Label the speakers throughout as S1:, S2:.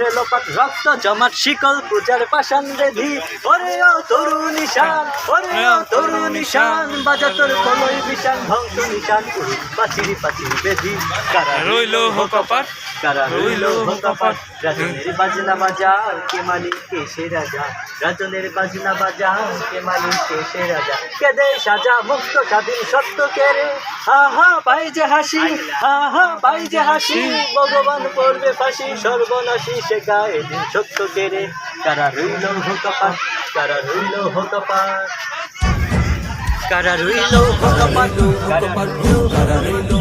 S1: রেলপাত রক্ত জমাট শিকল পূজার পাশান বেধি। ওরে ও তরু নিশান ওরে ও তরু নিশান বাজা তোর কলই বিশান ধ্বংস নিশান উড়ি পাচিরি পাচিরি বেধি। কারা
S2: রইল হো কপাট
S1: কারা রইল
S2: হো কপাট
S1: রাজনের বাজনা বাজা কে মালিক কে সে রাজা? রাজনের বাজনা বাজা কে মালিক কে সে রাজা? কে দে সাজা মুক্ত স্বাধীন সত্য কে রে। হা হা পাই যে হাসি হা হা পাই যে হাসি ভগবান পড়বে ফাঁসি গায়ে দিন সত্য কে রে কারা রইল কারা রইল কারা রইল কারা রইল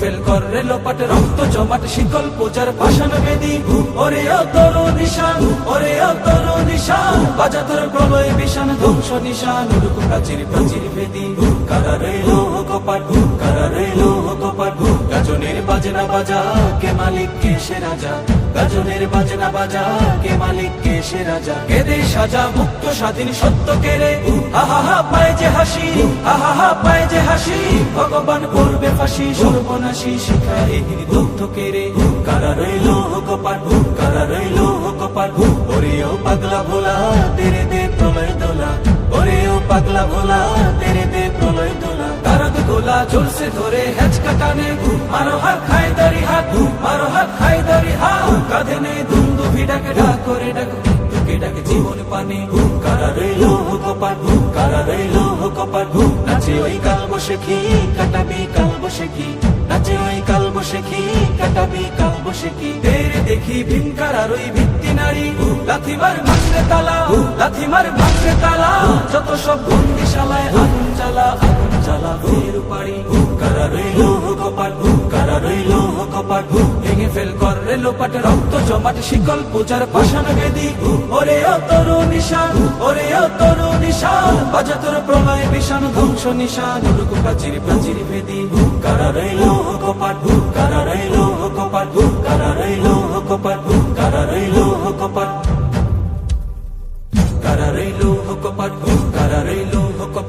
S3: ফেল কর পাটে রক্ত জমাট, শিকল পূজার পাষাণ বেদি। ওরে ও নিশান, ওরে ও নিশান, বাজা প্রলয় বিশান ধ্বংস নিশান উড়ুক প্রাচীর প্রাচীর বেদি। কারা কারা রইল বাজনা বাজা, কে মালিক, কে সে রাজা? গাজনের বাজনা বাজা, কে মালিক, কে সে রাজা? কে দে সাজা মুক্ত স্বাধীন সত্য কে রে আহাহা পায় যে হাসি আহাহা পায় যে হাসি, ভগবান করবে ফাঁসি, সর্বনাশী শিখায় দগ্ধ কে রে কারা রইল কপাট কারা রইল কপাট ওরে ও পাগলা ভোলা, তেরে দে প্রলয় দোলা। ওরে ও পাগলা ভোলা গোলা চলছে ধরে, হেচ কাটানে মারো হাত খায় দারি হাত মারো হাত খায় দারি হাত কাঁধে নেই দুন্দু ভিডাকে ডাক করে ডাক তোকে ডাকে জীবন পানে কারা রইল কপাট কারা রইল কপাট নাচে ওই কাল বসে খি কাটাবি কাল বসে কি নাচে ওই কাল বসে খি কাটাবি কাল বসে কি তেরে দেখি ভীমকার আর ওই ভিত্তি নারী লাথিমার ভাঙরে তালা লাথিমার ভাঙরে তালা, যত সব বন্দিশালায় আগুন জ্বালা, আগুন জ্বালা, ফের পারি কারা রইল কপাট কারা রইল কপাট ভেঙে ফেল কর রেলো পাটে রক্ত জমাট, শিকল পূজার পাষাণ বেদি। ওরে ও তরু নিশান, ওরে ও তরু নিশান বাজা তোর প্রলয় বিশান ধ্বংস নিশান উড়ুক প্রাচীর প্রাচীর বেদি। কারা রইল কপাট কারা রইল কপাট কারা রইল কপাট কারা রইল কপাট কারা রইল কপাট কারা রইল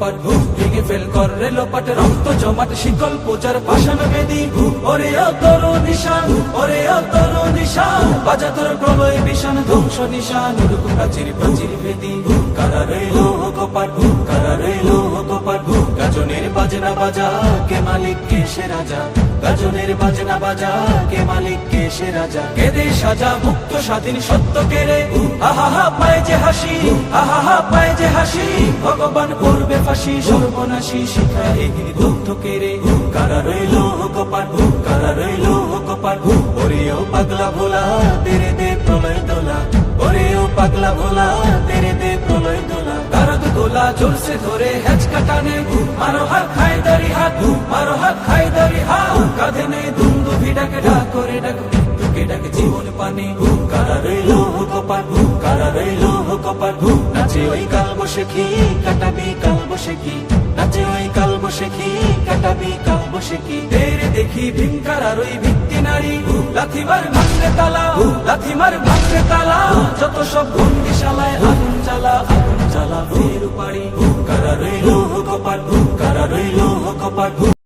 S3: কপাট ভেঙে ফেল কর রে লোপাট, রক্ত জমাট, শিকল পূজার পাষাণ বেদি। ওরে অতর নিশান, ওরে অতর নিশান বাজা তোর প্রলয় বিশান ধ্বংস নিশান রূপ প্রাচীর প্রাচীর বেদি। কারা রইল কপাট কারা রইল কপাট গাজনের বাজনা বাজা, কে মালিক, কে সে রাজা? গাজনের বাজনা বাজা, কে মালিক, কে সে রাজা? কে দে সাজা মুক্ত স্বাধীন সত্য কে রে আহা পায় যে হাসি। আহা পায় যে হাসি। ভগবান করবে ফাঁসি, সর্বনাশী শিখায় দগ্ধ কে রে কারা রইল কপাট কারা রইল কপাট ওরে ও পাগলা ভোলা, তেরে দে প্রলয় দোলা। ওরে ও পাগলা ভোলা, তেরে দে প্রলয় দোলা। তারক দোলা চলছে ধরে হেচ কাটানে মারো হাত খায় দারি হাত মারো হাত খায় দারি হাত কাঁধে নেই দুন্দু ভিডাকে ডাক করে ডাক তোকে ডাকে জীবন পানে কারা রইল কপাট কারা রইল কপাট নাচে ওই কাল বসে খি কাটাবি কাল বসে কি, নাচে ওই কাল বসে খি কাটাবি কাল বসে কি তেরে দেখি ভীমকার আর ওই ভিত্তি নারী লাথিমার ভাঙরে তালা লাথিমার ভাঙরে তালা, যত সব বন্দিশালায় আগুন জ্বালা আগুন জ্বালা, ফের পারি কারা রইল কপাট কারা রইল কপাট